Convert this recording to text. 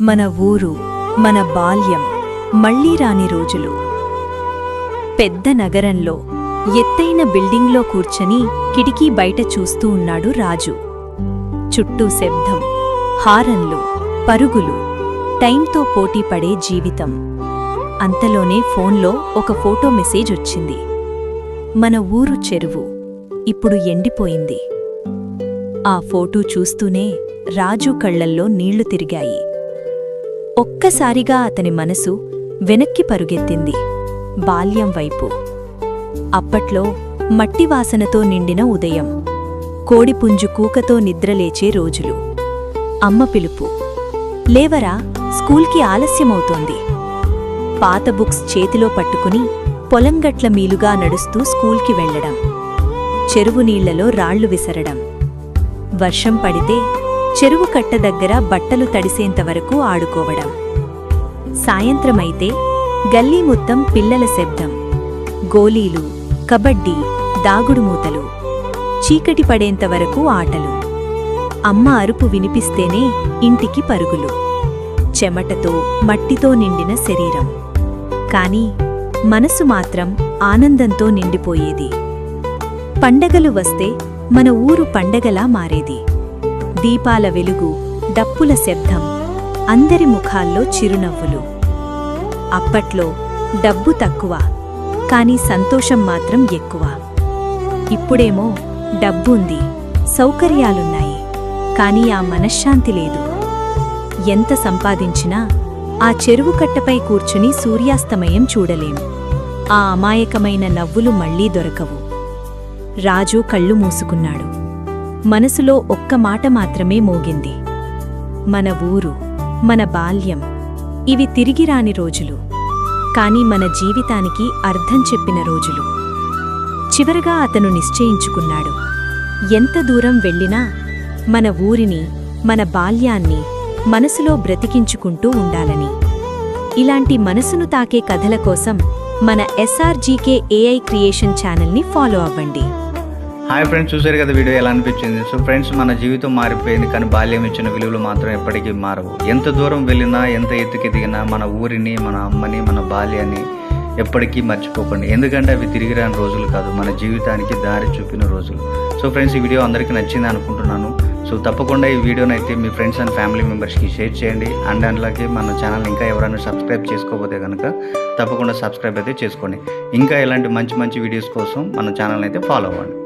మన ఊరు మన బాల్యం మళ్ళీ రాని రోజులు. పెద్ద నగరంలో ఎత్తైన బిల్డింగ్లో కూర్చొని కిటికీ బయట చూస్తూ ఉన్నాడు రాజు. చుట్టూ శబ్దం హారన్లు పరుగులు టైంతో పోటీ పడే జీవితం. అంతలోనే ఫోన్లో ఒక ఫోటో మెసేజ్ వచ్చింది. మన ఊరు చెరువు ఇప్పుడు ఎండిపోయింది. ఆ ఫోటో చూస్తూనే రాజు కళ్ళల్లో నీళ్ళు తిరిగాయి. ఒక్కసారిగా అతని మనసు వెనక్కి పరుగెత్తింది బాల్యం వైపు. అప్పట్లో మట్టివాసనతో నిండిన ఉదయం. కోడిపుంజు కూకతో నిద్రలేచే రోజులు. అమ్మ పిలుపు. లేవరా స్కూల్కి ఆలస్యమవుతోంది. పాత బుక్స్ చేతిలో పట్టుకుని పొలంగట్ల మీలుగా నడుస్తూ స్కూల్కి వెళ్ళడం చెరువు నీళ్ళలో రాళ్ళు విసరడం. వర్షం పడితే చెరువు కట్ట దగ్గర బట్టలు తడిసేంతవరకు ఆడుకోవడం. సాయంత్రమైతే గల్లీ మొత్తం పిల్లల శబ్దం. గోలీలు కబడ్డీ దాగుడుమూతలు చీకటి పడేంతవరకు ఆటలు. అమ్మ అరుపు వినిపిస్తేనే ఇంటికి పరుగులు. చెమటతో మట్టితో నిండిన శరీరం. కాని మనసు మాత్రం ఆనందంతో నిండిపోయేది. పండగలు వస్తే మన ఊరు పండగలా మారేది. దీపాల వెలుగు డప్పుల శబ్దం అందరి ముఖాల్లో చిరునవ్వులు. అప్పట్లో డబ్బు తక్కువ కాని సంతోషం మాత్రం ఎక్కువ. ఇప్పుడేమో డబ్బుంది సౌకర్యాలున్నాయి కాని ఆ మనశ్శాంతి లేదు. ఎంత సంపాదించినా ఆ చెరువు కట్టపై కూర్చుని సూర్యాస్తమయం చూడలేం. ఆ అమాయకమైన నవ్వులు మళ్ళీ దొరకవు. రాజు కళ్ళు మూసుకున్నాడు. మనసులో ఒక్క మాట మాత్రమే మోగింది. మన ఊరు మన బాల్యం ఇవి తిరిగిరాని రోజులు. కాని మన జీవితానికి అర్థం చెప్పిన రోజులు. చివరగా అతను నిశ్చయించుకున్నాడు. ఎంత దూరం వెళ్ళినా మన ఊరిని మన బాల్యాన్ని మనసులో బ్రతికించుకుంటూ ఉండాలని. ఇలాంటి మనసును తాకే కథల కోసం మన ఎస్ఆర్జీకే ఏఐ క్రియేషన్ ఛానల్ని ఫాలో అవ్వండి. హాయ్ ఫ్రెండ్స్ చూసారు కదా వీడియో ఎలా అనిపించింది? సో ఫ్రెండ్స్ మన జీవితం మారిపోయింది కానీ బాల్యం ఇచ్చిన విలువలు మాత్రం ఎప్పటికీ మారవు. ఎంత దూరం వెళ్ళినా ఎంత ఎత్తుకి దిగినా మన ఊరిని మన అమ్మని మన బాల్యాన్ని ఎప్పటికీ మర్చిపోకండి. ఎందుకంటే అవి తిరిగి రాని రోజులు కాదు మన జీవితానికి దారి చూపిన రోజులు. సో ఫ్రెండ్స్ ఈ వీడియో అందరికీ నచ్చింది అనుకుంటున్నాను. సో తప్పకుండా ఈ వీడియోని అయితే మీ ఫ్రెండ్స్ అండ్ ఫ్యామిలీ మెంబర్స్కి షేర్ చేయండి. అండ్ అందులోకి మన ఛానల్ ఇంకా ఎవరైనా సబ్స్క్రైబ్ చేసుకోకపోతే కనుక తప్పకుండా సబ్స్క్రైబ్ అయితే చేసుకోండి. ఇంకా ఇలాంటి మంచి మంచి వీడియోస్ కోసం మన ఛానల్ అయితే ఫాలో అవ్వండి.